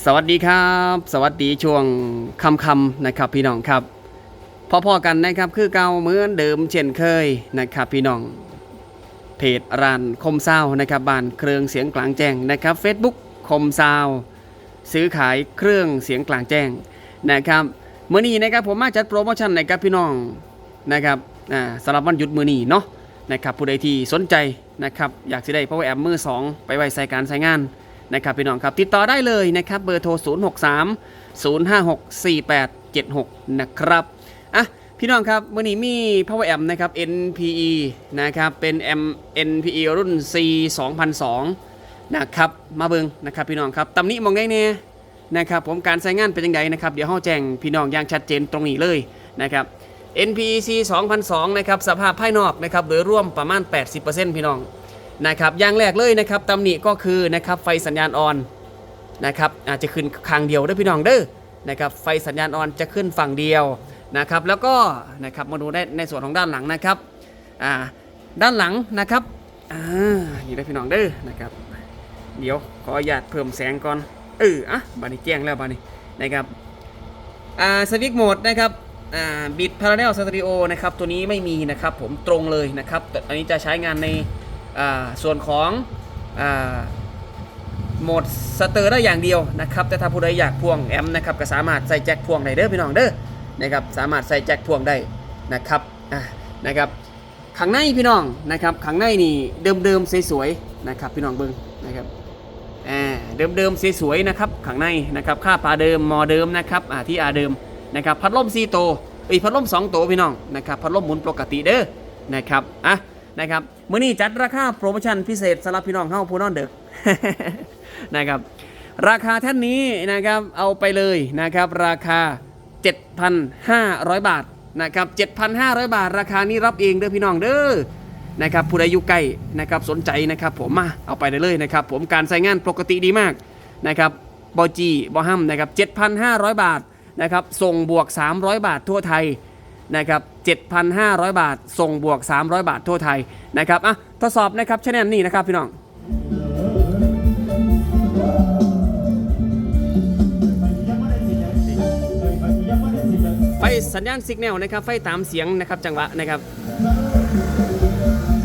สวัสดีครับ สวัสดีช่วงคำคำนะครับพี่น้องครับพอๆกันนะครับคือเก่าเหมือนเดิมเช่นเคยนะครับพี่น้องเพจร้านคมซาวนะครับบ้านเครื่องเสียงกลางแจ้งนะครับ Facebook คมซาวซื้อขายเครื่องเสียงกลางแจ้งนะครับเมื่อนี้นะครับผมมาจัดโปรโมชั่นนะครับพี่น้องนะครับอ่าสำหรับวันหยุดมือนี้เนาะนะครับผู้ใดที่สนใจนะครับอยากจะได้ power amp มือสองไปไว้ใส่การใช้งาน นะครับพี่น้องครับติดต่อได้เลยนะครับเบอร์โทร 0 6 3 0 5 6 4 8 7 6 นะครับอะพี่น้องครับวันนี้มี Power Amp นะครับ NPE นะครับเป็น M NPE รุ่น C 2002นะครับมาเบิงนะครับพี่น้องครับตำหนี้มองได้เนี่ยนะครับผมการใช้งานเป็นยังไงนะครับเดี๋ยวห้าแจ้งพี่น้องอย่างชัดเจนตรงนี้เลยนะครับ NPE C2002 นะครับสภาพภายนอกนะครับโดยร่วมประมาณ 80%พี่น้อง นะครับอย่างแรกเลยนะครับตำหนิก็คือนะครับไฟสัญญาณออนนะครับอาจจะขึ้นข้างเดียวด้อพี่น้องเด้อนะครับไฟสัญญาณออนจะขึ้นฝั่งเดียวนะครับแล้วก็นะครับมาดูในในส่วนของด้านหลังนะครับอ่าด้านหลังนะครับอ่านี่ได้พี่น้องเด้อนะครับเดี๋ยวขออนุญาตเพิ่มแสงก่อนเอออะบานี้แจ้งแล้วบานี้นะครับอ่าสวิตช์โหมดนะครับอ่าบิดพาราเรลสตอริโอนะครับตัวนี้ไม่มีนะครับผมตรงเลยนะครับแต่อันนี้จะใช้งานใน ส่วนของอโหมดสเตอร์ได้อย่างเดียวนะครับ แต่ถ้าผู้ใดอยากพ่วงแอมนะครับก็สามารถใส่แจ็คพ่วงได้เด้อพี่น้องเด้อนะครับสามารถใส่แจ็คพ่วงได้นะครับนะครับข้างในพี่น้องนะครับข้างในนี่เดิมๆสวยๆนะครับพี่น้องเบิ้งนะครับเดิมๆสวยๆนะครับข้างในนะครับค่าปลาเดิมมอเดิมนะครับอ่าที่อาเดิมนะครับพัดลม4ตัวเอ้ยพัดลม2ตัวพี่น้องนะครับพัดลมหมุนปกติเด้อนะครับอะ นะครับมื้อนี้จัดราคาโปรโมชั่นพิเศษสำหรับพี่น้องเฮาผู้นอนเด็กนะครับราคาท่านนี้นะครับเอาไปเลยนะครับราคา 7,500 บาทนะครับ7,500 บาท ราคานี้รับเองเด้อพี่น้องเด้อนะครับผู้ใดอยู่ใกล้นะครับสนใจนะครับผมมาเอาไปได้เลยนะครับผมการใช้งานปกติดีมากนะครับบอจีบอฮัมนะครับ7,500 บาทนะครับส่งบวก 300 บาททั่วไทยนะครับ 7,500 บาท ส่งบวก 300 บาททั่วไทยนะครับอะทดสอบนะครับชแนลนี้นะครับพี่น้องไฟสัญญาณสิกแนลนะครับไฟตามเสียงนะครับจังหวะนะครับ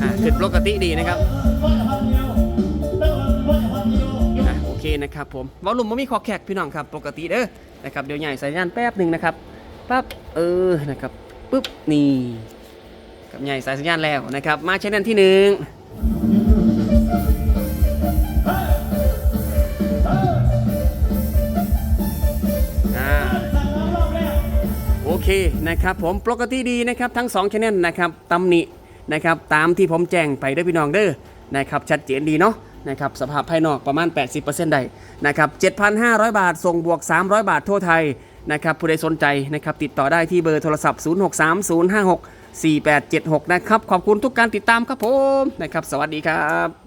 อ่าขึ้นปกติดีนะครับอโอเคนะครับผมวอลลุ่มไม่มีขอแขกพี่น้องครับปกติเด้อนะครับเดี๋ยวใหญ่สัญญาณแป๊บหนึ่งนะครับปั๊บเออนะครับ ปุ๊บนี่กับใหญ่สายสัญญาณแล้วนะครับ มาชแนลที่หนึ่งอ่าโอเคนะครับผมปกติดีนะครับทั้ง2ชแนลนะครับตำหนินะครับตามที่ผมแจ้งไปด้อพี่น้องเด้อนะครับชัดเจนดีเนาะนะครับสภาพภายนอกประมาณ 80%ได้นะครับ7,500 บาทส่งบวก 300 บาททั่วไทย นะครับผู้ใดสนใจนะครับติดต่อได้ที่เบอร์โทรศัพท์ 063056 4876 นะครับ ขอบคุณทุกการติดตามครับผมนะครับ สวัสดีครับ